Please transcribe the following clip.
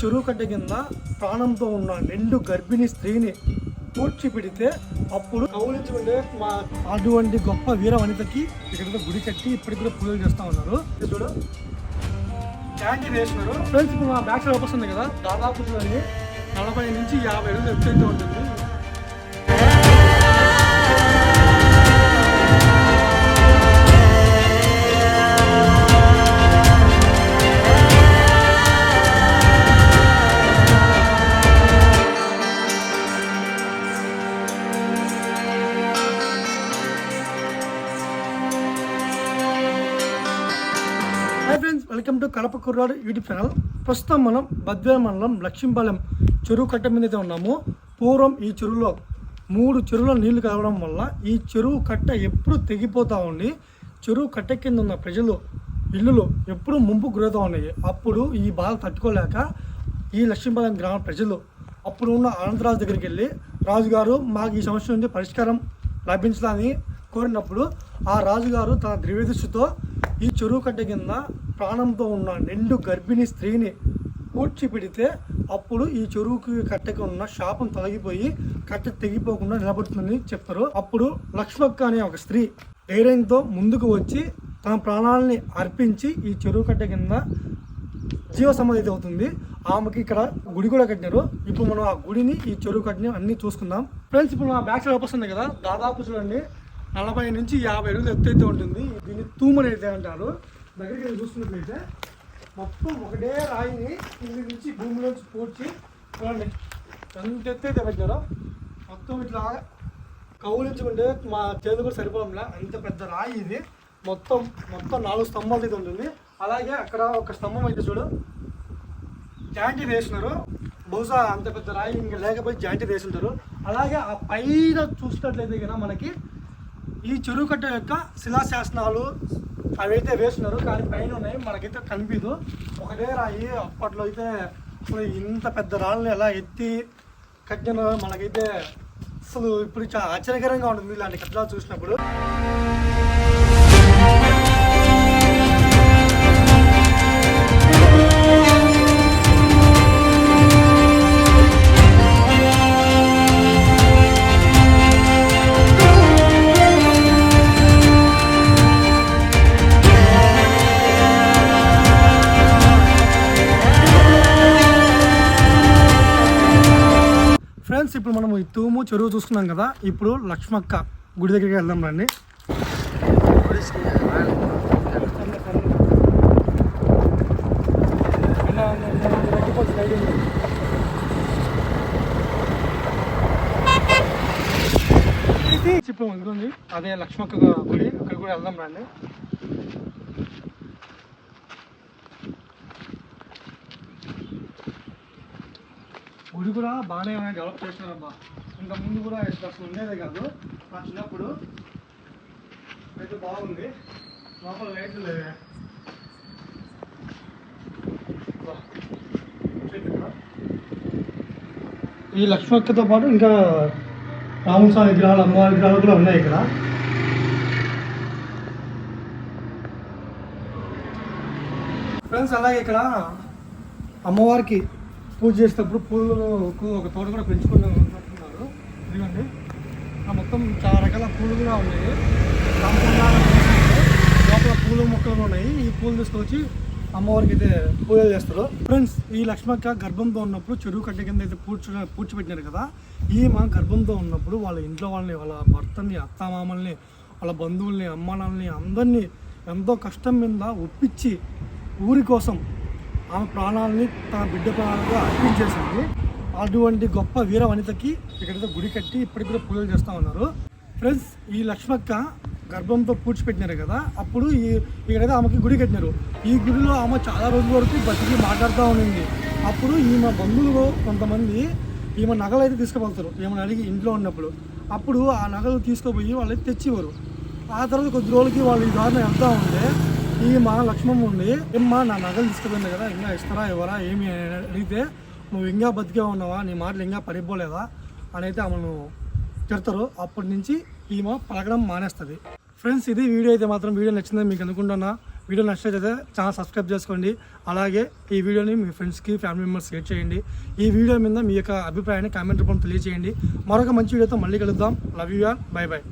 చెరువు కట్ట కింద ప్రాణంతో ఉన్న రెండు గర్భిణీ స్త్రీని పూడ్చి పెడితే అప్పుడు కౌలించుకుంటే మా అటువంటి గొప్ప వీర వనితకి ఇక్కడ గుడి కట్టి ఇప్పటికి కూడా పూజలు చేస్తా ఉన్నారు. చూడు. క్యాంటీన్ వేసినారు ఫ్రెండ్స్ ఇప్పుడు మా బ్యాక్ సైడ్ వస్తుంది కదా దాదాపు చూడండి నలభై నుంచి యాభై అడుగులు ఎత్తైతే ఉంటుంది. వెల్కమ్ టు కడప కుర్రాడు యూట్యూబ్ ఛానల్. ప్రస్తుతం మనం బద్వేల మండలం లక్ష్మీపాలెం చెరువు కట్ట మీద అయితే ఉన్నాము. పూర్వం ఈ చెరువులో మూడు చెరువులో నీళ్ళు కలవడం వల్ల ఈ చెరువు కట్ట ఎప్పుడు తెగిపోతూ ఉండి చెరువు కట్ట కింద ఉన్న ప్రజలు ఇల్లులు ఎప్పుడు ముంపు గురవుతూ ఉన్నాయి. అప్పుడు ఈ బాధ తట్టుకోలేక ఈ లక్ష్మీపాలెం గ్రామ ప్రజలు అప్పుడు ఉన్న అనంతరాజు దగ్గరికి వెళ్ళి రాజుగారు మాకు ఈ సమస్య నుండి పరిష్కారం లభించాలని కోరినప్పుడు ఆ రాజుగారు తన ద్రవ్యదృష్టితో ఈ చెరువు కట్ట కింద ప్రాణంతో ఉన్న నిండు గర్భిణీ స్త్రీని పూడ్చిపెడితే అప్పుడు ఈ చెరువుకి కట్టకి ఉన్న శాపం తొలగిపోయి కట్ట తెగిపోకుండా నిలబడుతుందని చెప్తారు. అప్పుడు లక్ష్మక్క అనే ఒక స్త్రీ ధైర్యంతో ముందుకు వచ్చి తన ప్రాణాలని అర్పించి ఈ చెరువు కట్ట కింద జీవ సమాధి అవుతుంది. ఆమెకి ఇక్కడ గుడి కూడా కట్టినారు. ఇప్పుడు మనం ఆ గుడిని ఈ చెరువు కట్టిన అన్ని చూసుకుందాం. ఫ్రెండ్స్ ఇప్పుడు మా బ్యాక్ సైడ్ వస్తుంది కదా దాదాపు చూడండి నలభై నుంచి యాభై అడుగులు ఎత్తు అయితే ఉంటుంది. దీన్ని తూమని అయితే అంటారు. దగ్గరికి వెళ్ళి చూసుకున్నట్లయితే మొత్తం ఒకటే రాయిని కింది నుంచి భూమిలోంచి పూడ్చి చూడండి. ఎంత ఎత్తైతే పెట్టారో మొత్తం ఇట్లా కౌలించుకుంటే మా చేతులు కూడా సరిపోవడంలా అంత పెద్ద రాయి ఇది. మొత్తం మొత్తం నాలుగు స్తంభాలు అయితే ఉంటుంది. అలాగే అక్కడ ఒక స్తంభం అయితే చూడు. జాయింట్ వేసినారు. బహుశా అంత పెద్ద రాయి ఇంకా లేకపోతే జాయింట్ వేసి ఉంటారు అలాగే ఆ పైన చూసినట్లయితే కనుక మనకి ఈ చెరువు కట్ట యొక్క శిలాశాసనాలు అవైతే వేస్తున్నారు కానీ పైన ఉన్నాయి మనకైతే కనిపించదు. ఒకటే రాయి అప్పట్లో అయితే అసలు ఇంత పెద్ద రాళ్ళని ఎలా ఎత్తి కట్టిన మనకైతే అసలు ఇప్పుడు చాలా ఆశ్చర్యకరంగా ఉంటుంది ఇలాంటి కట్టడాలు చూసినప్పుడు. ఫ్రెండ్స్ ఇప్పుడు మనం ఈ తూము చెరువు చూస్తున్నాం కదా ఇప్పుడు లక్ష్మక్క గుడి దగ్గరికి వెళ్దాం రండి. ఇప్పుడు అదే లక్ష్మక్క గుడి అక్కడ కూడా వెళ్దాం రండి. గుడి కూడా బాగానే డెవలప్ చేసినారబ్బా ఇంకా ముందు కూడా అసలు ఉండేదే కాదు. మా చిన్నప్పుడు అయితే బాగుంది. లోపల లైట్లు లేవే. ఈ లక్ష్మక్కతో పాటు ఇంకా రామస్వామి విగ్రహాలు అమ్మవారి విగ్రహాలు కూడా ఉన్నాయి ఇక్కడ. ఫ్రెండ్స్ అలాగే ఇక్కడ అమ్మవారికి పూజ చేసేటప్పుడు పూలకు ఒక తోట కూడా పెంచుకుని ఉన్నట్టున్నారు ఇదిగోండి. ఆ మొత్తం చాలా రకాల పూలు కూడా ఉన్నాయి. లోపల పూల మొక్కలు ఉన్నాయి. ఈ పూలు తీసుకొచ్చి అమ్మవారికి అయితే పూజలు చేస్తారు. ఫ్రెండ్స్ ఈ లక్ష్మక్క గర్భంతో ఉన్నప్పుడు చెరువు కట్ట కింద అయితే పూడ్చు పూడ్చిపెట్టినారు కదా. ఈమె గర్భంతో ఉన్నప్పుడు వాళ్ళ ఇంట్లో వాళ్ళని వాళ్ళ భర్తని అత్తమామల్ని వాళ్ళ బంధువుల్ని అమ్మానాల్ని అందరినీ ఎంతో కష్టం మీద ఒప్పించి ఊరి కోసం ఆమె ప్రాణాలని తన బిడ్డ ప్రాణాలుగా అర్పించేసింది. అటువంటి గొప్ప వీర వనితకి ఇక్కడైతే గుడి కట్టి ఇప్పటికి కూడా పూజలు చేస్తూ ఉన్నారు. ఫ్రెండ్స్ ఈ లక్ష్మక్క గర్భంతో పూడ్చిపెట్టినారు కదా అప్పుడు ఈ ఇక్కడైతే ఆమెకి గుడి కట్టినారు. ఈ గుడిలో ఆమె చాలా రోజుల వరకు బతికి మాట్లాడుతూ ఉండింది. అప్పుడు ఈమె బంధువులు కొంతమంది ఈమె నగలు అయితే తీసుకుపోతారు ఈమెను అడిగి ఇంట్లో ఉన్నప్పుడు. అప్పుడు ఆ నగలు తీసుకుపోయి వాళ్ళకి తెచ్చివారు ఆ తర్వాత కొద్ది రోజులకి వాళ్ళు ఈ దారిని వెళ్తూ ఉంటే ఈ మా లక్ష్మమ్మ ఉండి ఏమ్మా నా నగలు తీసుకుపోయింది కదా ఇంకా ఇస్తారా ఎవరా ఏమి? అడిగితే నువ్వు ఇంకా బతికే ఉన్నావా? నీ మాటలు ఇంకా పడిపోలేదా? అని అయితే ఆమెను తిడతారు. అప్పటి నుంచి ఈమె పలకడం మానేస్తుంది. ఫ్రెండ్స్ ఇది వీడియో అయితే మాత్రం వీడియో నచ్చిందని మీకు అనుకుంటున్నా. వీడియో నచ్చినట్లయితే ఛానల్ సబ్స్క్రైబ్ చేసుకోండి. అలాగే ఈ వీడియోని మీ ఫ్రెండ్స్కి ఫ్యామిలీ మెంబర్స్ షేర్ చేయండి. ఈ వీడియో మీద మీ యొక్క అభిప్రాయాన్ని కామెంట్ రూపంలో తెలియజేయండి మరొక మంచి వీడియోతో మళ్ళీ కలుద్దాం. Love you are bye bye